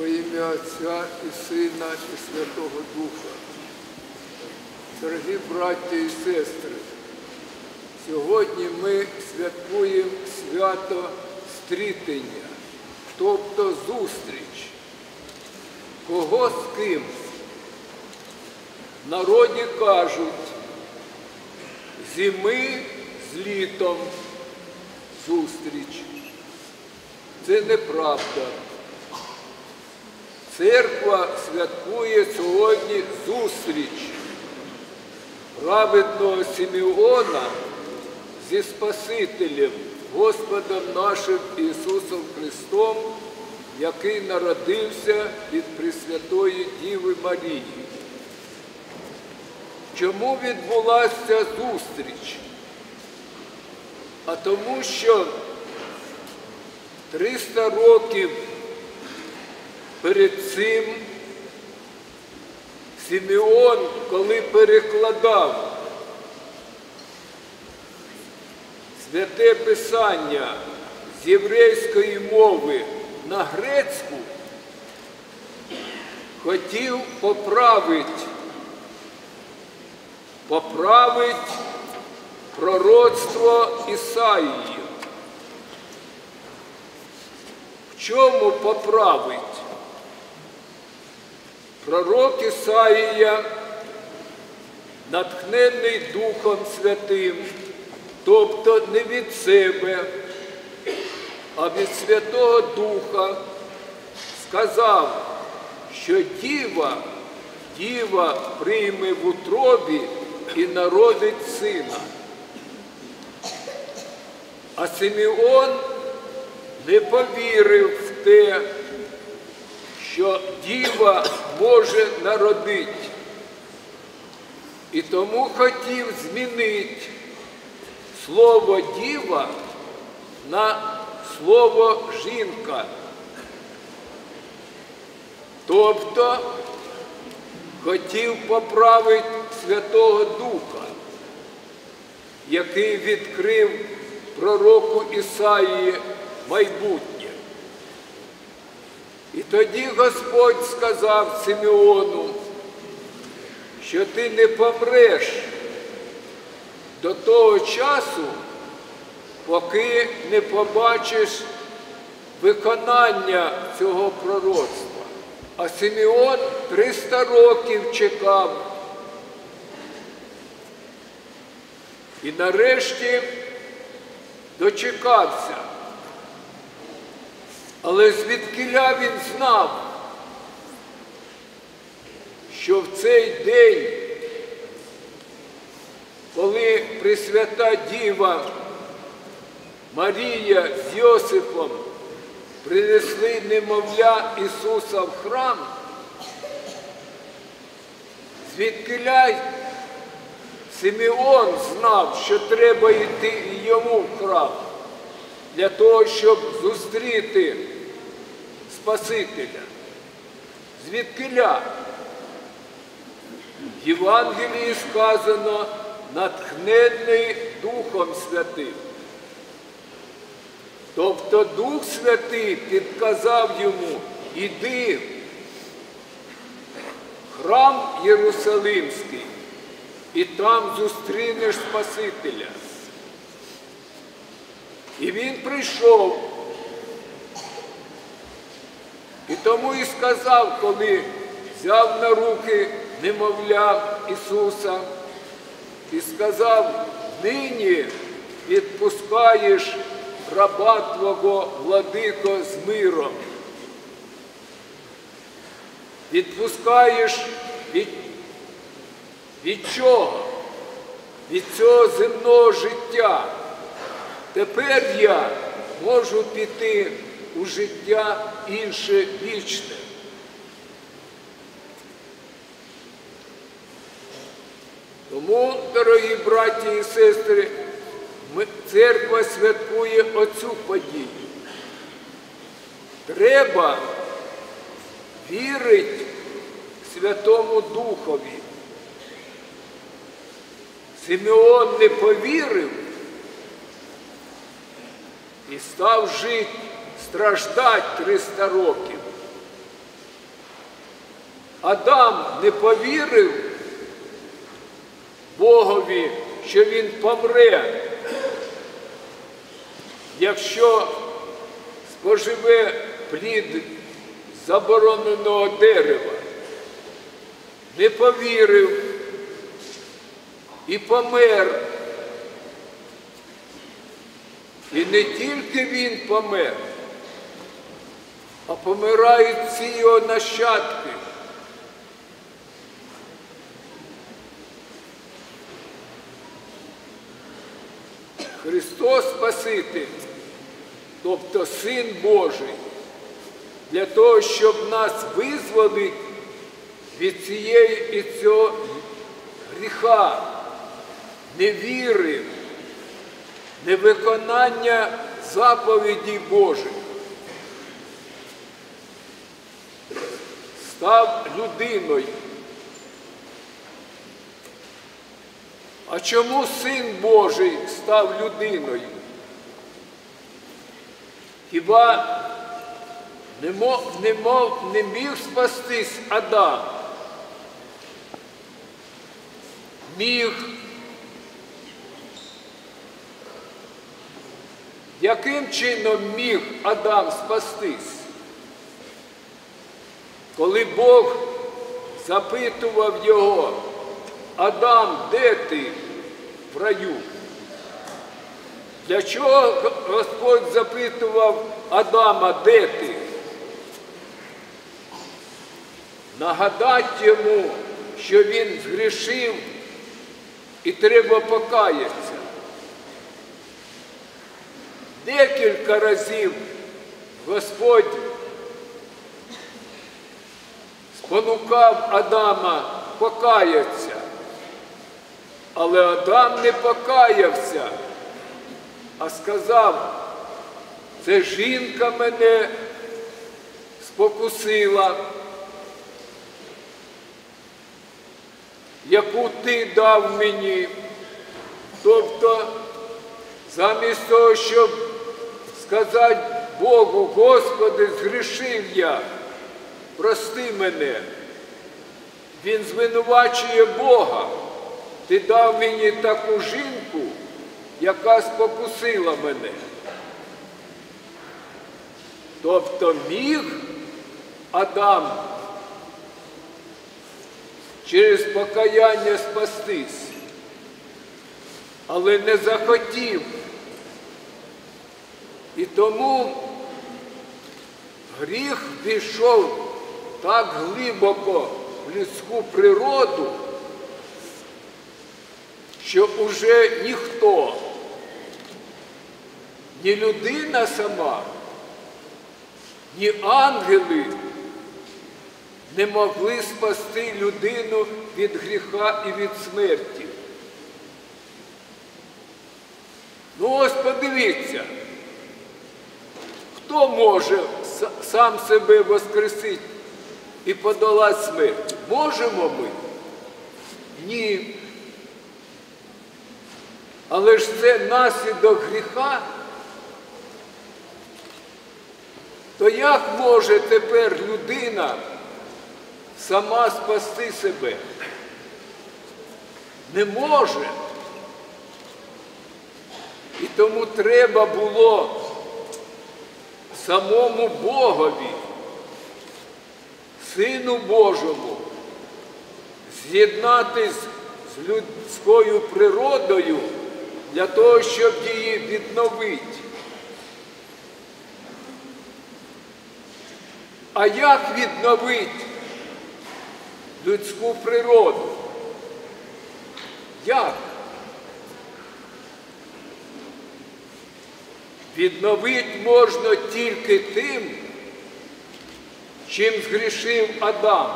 Во ім'я Отця і Сина, і Святого Духа. Дорогі браті і сестри, сьогодні ми святкуємо свято стрітення, тобто зустріч. Кого з ким? Народі кажуть, зими з літом зустріч. Це неправда. Церква святкує сьогодні зустріч праведного Симеона зі Спасителем, Господом нашим Ісусом Христом, який народився від Пресвятої Діви Марії. Чому відбулася зустріч? А тому, що 300 років перед цим Симеон, коли перекладав святе Писання з єврейської мови на грецьку, хотів поправити, поправити пророцтво Ісаїї. В чому поправить? Пророк Ісаїя, натхнений Духом Святим, тобто не від себе, а від Святого Духа, сказав, що діва, діва прийме в утробі і народить сина. А Симеон не повірив в те, що діва може народити. І тому хотів змінити слово діва на слово жінка. Тобто хотів поправити Святого Духа, який відкрив пророку Ісаї майбутнє. І тоді Господь сказав Симеону, що ти не помреш до того часу, поки не побачиш виконання цього пророцтва. А Симеон 300 років чекав. І нарешті дочекався. Але звідкиля він знав, що в цей день, коли Пресвята Діва Марія з Йосипом принесли немовля Ісуса в храм, звідкиля Симеон знав, що треба йти йому в храм для того, щоб зустріти Спасителя. Звідкиля? В Євангелії сказано натхнений Духом Святим. Тобто Дух Святий підказав йому, іди в храм Єрусалимський і там зустрінеш Спасителя. І він прийшов. І тому і сказав, коли взяв на руки немовля Ісуса і сказав, нині відпускаєш раба Твого владико з миром. Відпускаєш від, від чого? Від цього земного життя. Тепер я можу піти у життя інше вічне. Тому, дорогі браті і сестри, церква святкує оцю подію. Треба вірити Святому Духові. Симеон не повірив і став жити, страждати 300 років. Адам не повірив Богові, що він помре, якщо споживе плід забороненого дерева, не повірив і помер. І не тільки він помер, а помирають всі його нащадки. Христос Спаситель, тобто Син Божий, для того, щоб нас визволити від цієї і цього гріха, невіри, невиконання заповідей Божих. Став людиною. А чому Син Божий став людиною? Хіба не, мог, не, мог, не міг спастись Адам? Міг. Яким чином міг Адам спастись? Коли Бог запитував його, Адам, де ти в раю? Для чого Господь запитував Адама, де ти? Нагадати йому, що він згрішив і треба покаятися. Декілька разів Господь спонукав Адама покаятися. Але Адам не покаявся, а сказав, це жінка мене спокусила, яку ти дав мені. Тобто, замість того, щоб сказати Богу, Господи, згрішив я, прости мене, він звинувачує Бога. Ти дав мені таку жінку, яка спокусила мене. Тобто міг Адам через покаяння спастись, але не захотів. І тому гріх пішов так глибоко в людську природу що уже ніхто, ні людина сама, ні ангели не могли спасти людину від гріха і від смерті. Ну ось подивіться, хто може сам себе воскресити і подолати смерть? Можемо ми? Ні. Але ж це наслідок гріха. То як може тепер людина сама спасти себе? Не може. І тому треба було самому Богові, Сину Божому, з'єднатись з людською природою для того, щоб її відновити. А як відновити людську природу? Як? Відновити можна тільки тим, чим згрішив Адам.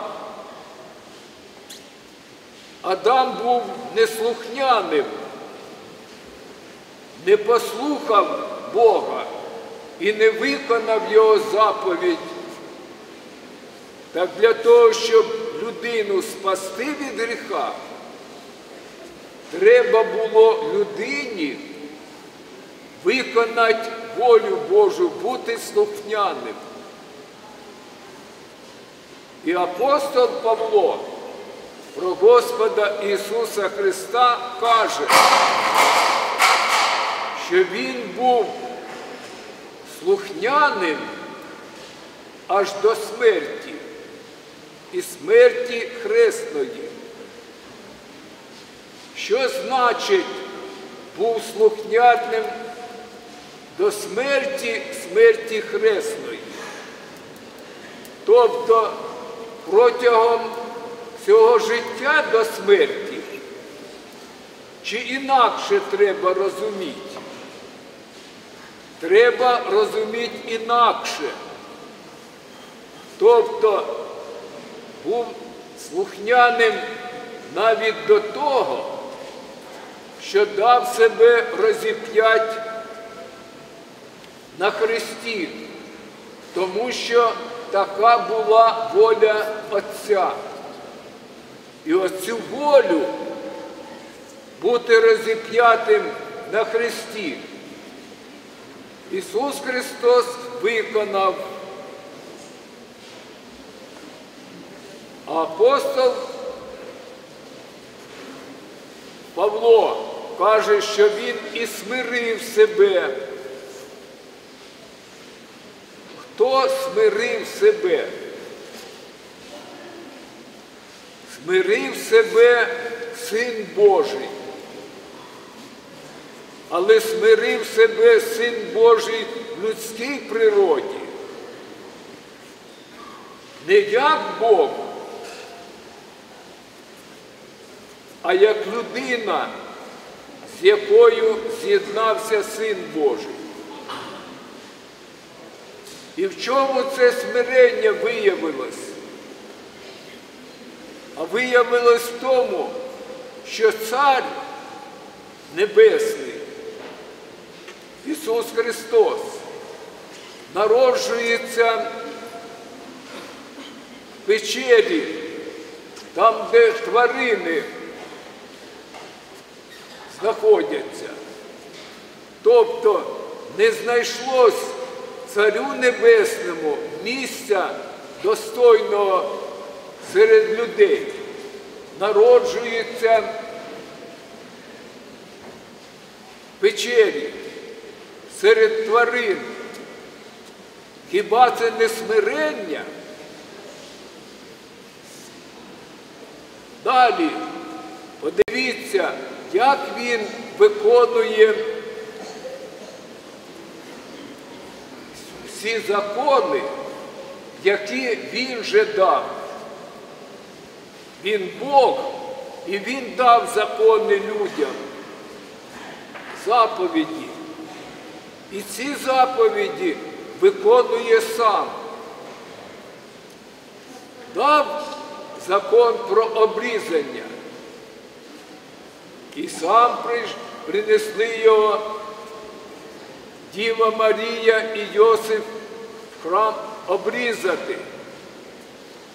Адам був неслухняним не послухав Бога і не виконав Його заповідь. Так для того, щоб людину спасти від гріха, треба було людині виконати волю Божу, бути слухняним. І апостол Павло про Господа Ісуса Христа каже, що Він був слухняним аж до смерті і смерті хресної. Що значить був слухняним до смерті смерті хресної? Тобто протягом цього життя до смерті, чи інакше треба розуміти? Треба розуміти інакше. Тобто був слухняним навіть до того, що дав себе розіп'ять на хресті, тому що така була воля Отця. І оцю волю бути розіп'ятим на хресті. Ісус Христос виконав. Апостол Павло каже, що він і смирив себе. Хто смирив себе? Смирив себе Син Божий. Але смирив себе Син Божий в людській природі. Не як Бог, а як людина, з якою з'єднався Син Божий. І в чому це смирення виявилось? А виявилось в тому, що Цар Небесний, Ісус Христос, народжується в печері, там, де тварини знаходяться. Тобто не знайшлось Царю Небесному місця достойного серед людей. Народжується печері серед тварин. Хіба це не смирення? Далі подивіться, як він виконує всі закони, які він вже дав. Він Бог, і Він дав закони людям, заповіді. І ці заповіді виконує сам. Дав закон про обрізання. І сам принесли його Діва Марія і Йосиф храм обрізати.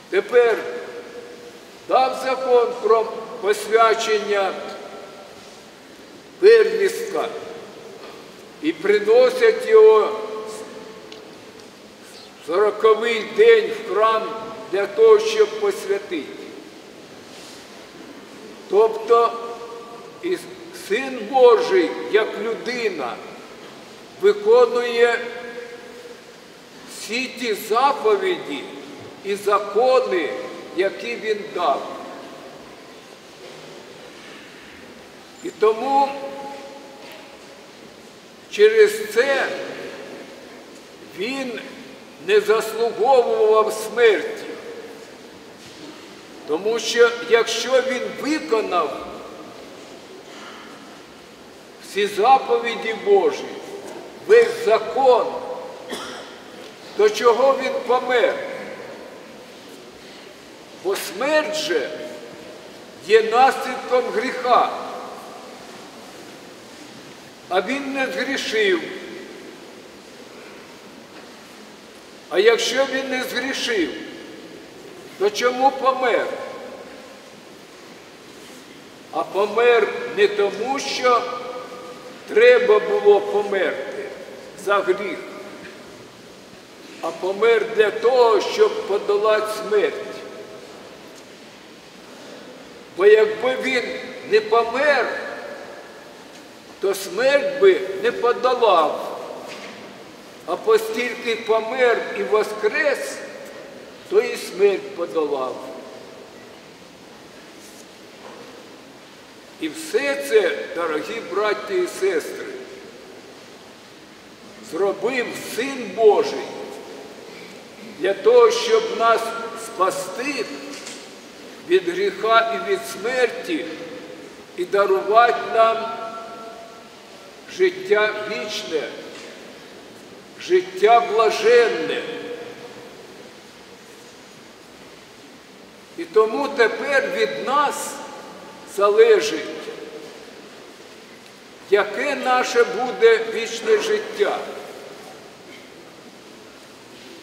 Тепер дав закон про посвячення первістка і приносять його сороковий день в храм для того, щоб посвятити. Тобто і Син Божий, як людина, виконує всі ті заповіді і закони, які він дав. І тому через це він не заслуговував смерті. Тому що якщо він виконав всі заповіді Божі, весь закон, то чого він помер? Бо смерть же є наслідком гріха. А він не згрішив. А якщо він не згрішив, то чому помер? А помер не тому, що треба було померти за гріх, а помер для того, щоб подолати смерть. Бо якби він не помер, то смерть би не подолав. А постільки помер і воскрес, то і смерть подолав. І все це, дорогі браті і сестри, зробив Син Божий для того, щоб нас спасти від гріха і від смерті і дарувати нам життя вічне, життя блаженне. І тому тепер від нас залежить, яке наше буде вічне життя.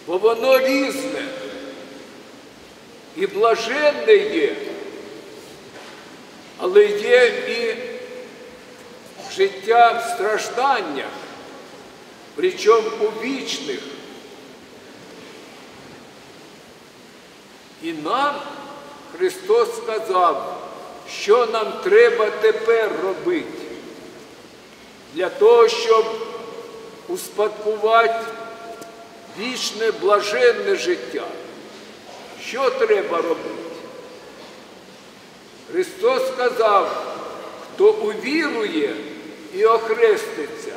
Бо воно різне. І блаженне є, але є і життя в стражданнях, причому у вічних. І нам Христос сказав, що нам треба тепер робити. Для того, щоб успадкувати вічне блаженне життя. Що треба робити? Христос сказав, хто увірує і охреститься,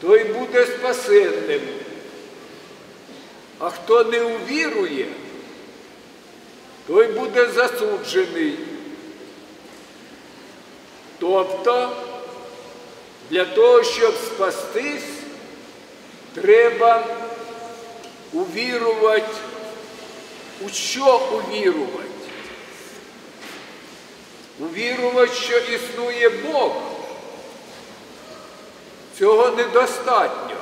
той буде спасенним. А хто не увірує, той буде засуджений. Тобто для того, щоб спастись, треба увірувати. У що увірувати? Увірувати, що існує Бог. Цього недостатньо.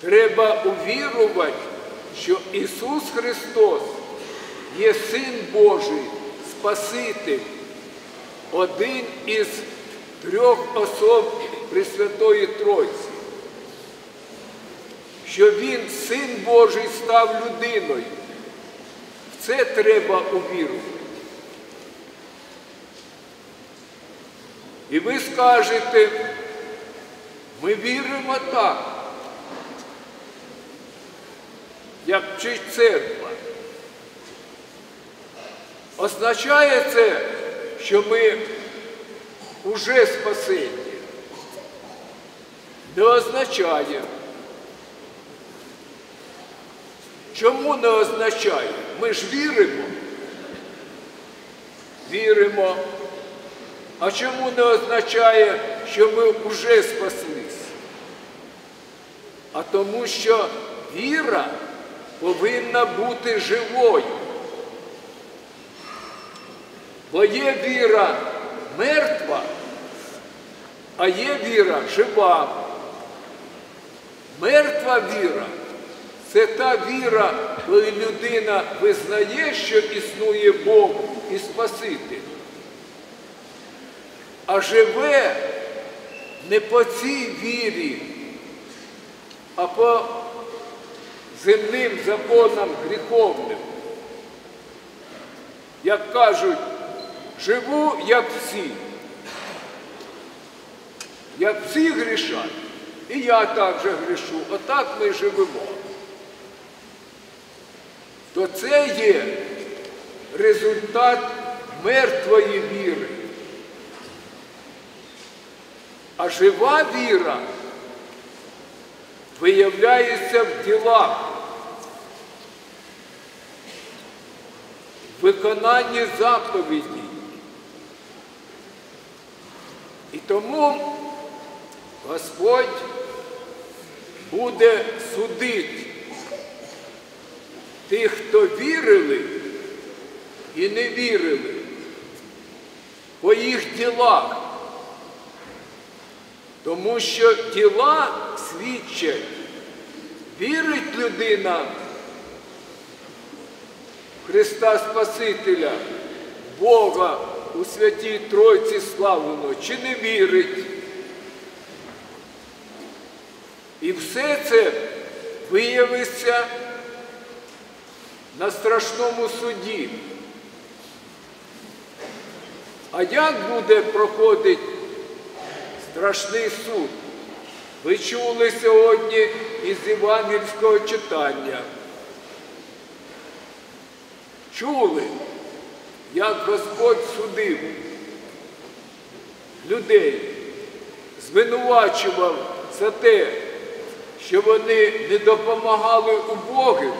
Треба увірувати, що Ісус Христос є Син Божий, Спаситель, один із трьох особ Пресвятої Тройці що Він, Син Божий, став людиною. В це треба увірувати. І ви скажете, ми віримо так, як вчить церква. Означає це, що ми уже спасені. Не означає. Чому не означає? Ми ж віримо. Віримо. А чому не означає, що ми вже спаслись? А тому що віра повинна бути живою. Бо є віра мертва, а є віра жива. Мертва віра. Це та віра, коли людина визнає, що існує Бог і Спаситель, а живе не по цій вірі, а по земним законам гріховним. Як кажуть, живу, як всі. Як всі грішать, і я також грішу. Отак ми живемо то це є результат мертвої віри. А жива віра виявляється в ділах, в виконанні заповідей. І тому Господь буде судити тих, хто вірили і не вірили по їх ділах. Тому що діла свідчать, вірить людина в Христа Спасителя, Бога у Святій Тройці славлено, чи не вірить. І все це виявиться на страшному суді. А як буде проходити страшний суд? Ви чули сьогодні із євангельського читання. Чули, як Господь судив людей, звинувачував за те, що вони не допомагали убогим,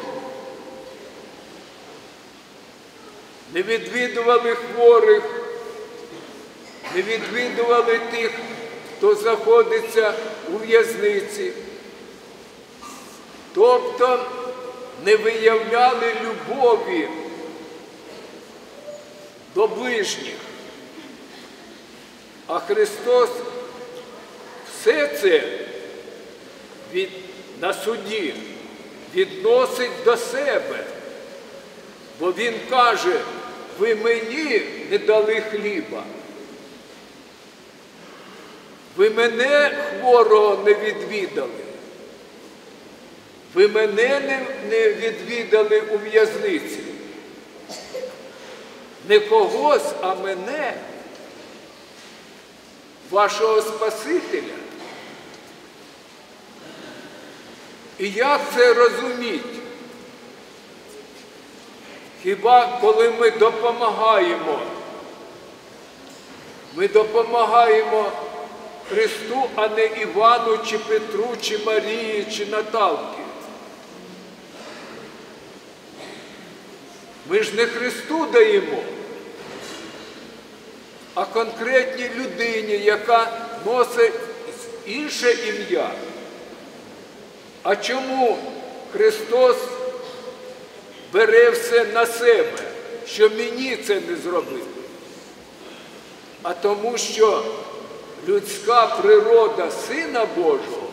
не відвідували хворих, не відвідували тих, хто знаходиться у в'язниці. Тобто не виявляли любові до ближніх. А Христос все це від, на суді відносить до себе, бо Він каже, ви мені не дали хліба. Ви мене хворого не відвідали. Ви мене не, не відвідали у в'язниці. Не когось, а мене, вашого Спасителя. І як це розуміти? Хіба коли ми допомагаємо, ми допомагаємо Христу, а не Івану, чи Петру, чи Марії, чи Наталки. Ми ж не Христу даємо, а конкретній людині, яка носить інше ім'я. А чому Христос бере все на себе, що мені це не зробили? А тому, що людська природа Сина Божого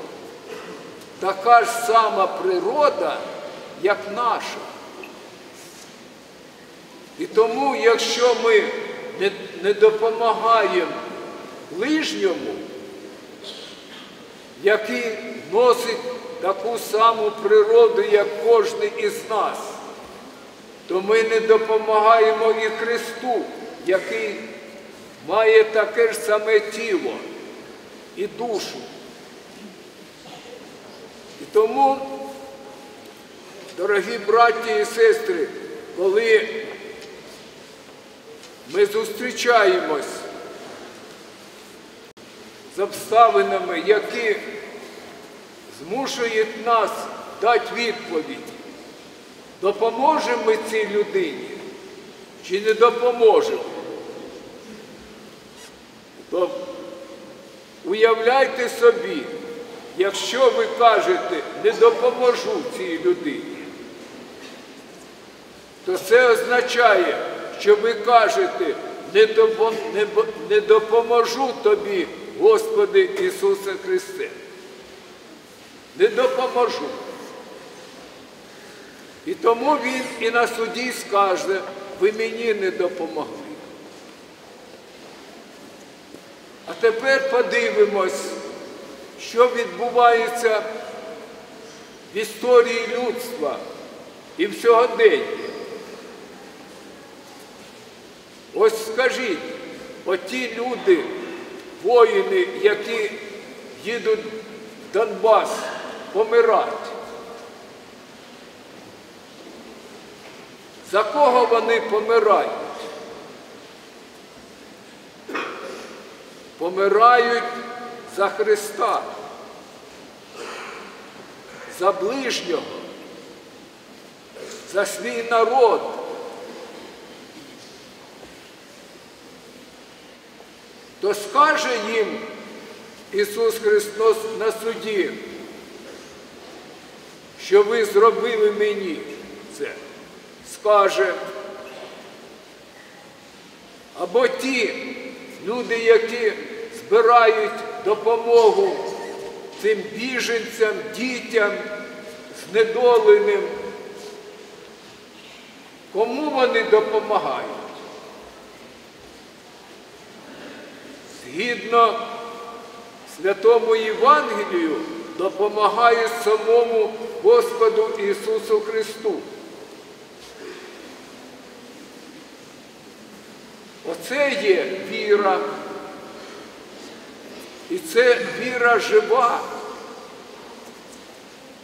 така ж сама природа, як наша. І тому, якщо ми не, не допомагаємо ближньому, який носить таку саму природу, як кожен із нас, то ми не допомагаємо і Христу, який має таке ж саме тіло і душу. І тому, дорогі браті і сестри, коли ми зустрічаємось з обставинами, які змушують нас дати відповідь, допоможемо ми цій людині чи не допоможемо. То уявляйте собі, якщо ви кажете, не допоможу цій людині, то це означає, що ви кажете, не, допом... не... не допоможу тобі, Господи Ісусе Христе. Не допоможу. І тому Він і на суді скаже, ви мені не допомогли. А тепер подивимось, що відбувається в історії людства і в сьогоденні. Ось скажіть, оті люди, воїни, які їдуть в Донбас помирати, за кого вони помирають? Помирають за Христа, за ближнього, за свій народ. То скаже їм Ісус Христос на суді, що ви зробили мені це, скаже. Або ті люди, які збирають допомогу цим біженцям, дітям, знедоленим. Кому вони допомагають? Згідно Святому Євангелію допомагає самому Господу Ісусу Христу. Оце є віра. І це віра жива.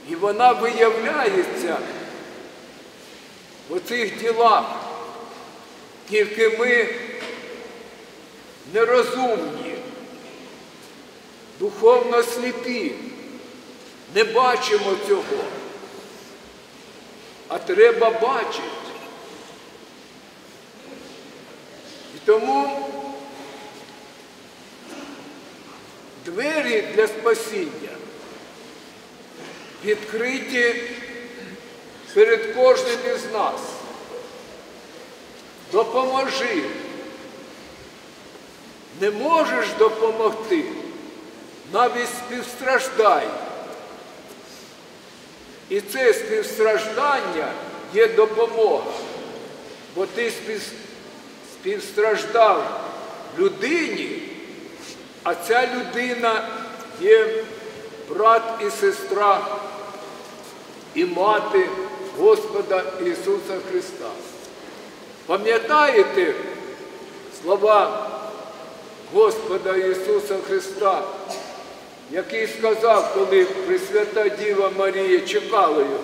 І вона виявляється в цих ділах. Тільки ми нерозумні, духовно сліпі не бачимо цього. А треба бачити. І тому двері для спасіння відкриті перед кожним із нас. Допоможи. Не можеш допомогти, навіть співстраждай. І це співстраждання є допомога, бо ти спів- співстраждав людині, а ця людина є брат і сестра і мати Господа Ісуса Христа. Пам'ятаєте слова Господа Ісуса Христа, який сказав, коли Пресвята Діва Марія чекала його?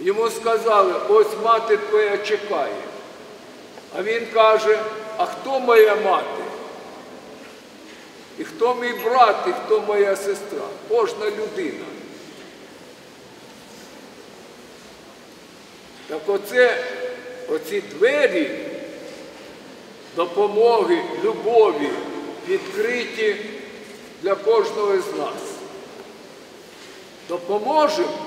Йому сказали, ось мати твоя чекає. А він каже, а хто моя мати? І хто мій брат, і хто моя сестра? Кожна людина. Так оце, оці двері допомоги, любові відкриті для кожного з нас. Допоможемо,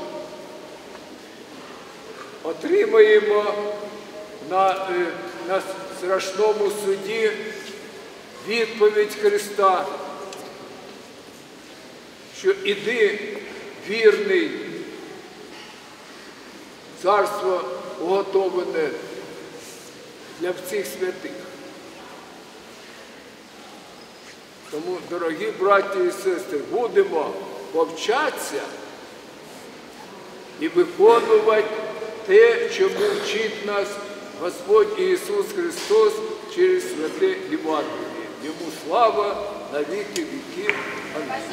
отримаємо на, е, на страшному суді відповідь Христа, що іди вірний, царство уготоване для всіх святих. Тому, дорогі браті і сестри, будемо повчатися і виконувати те, чому вчить нас Господь Ісус Христос через святе Євангеліє. Йому слава на віки віків. Амінь.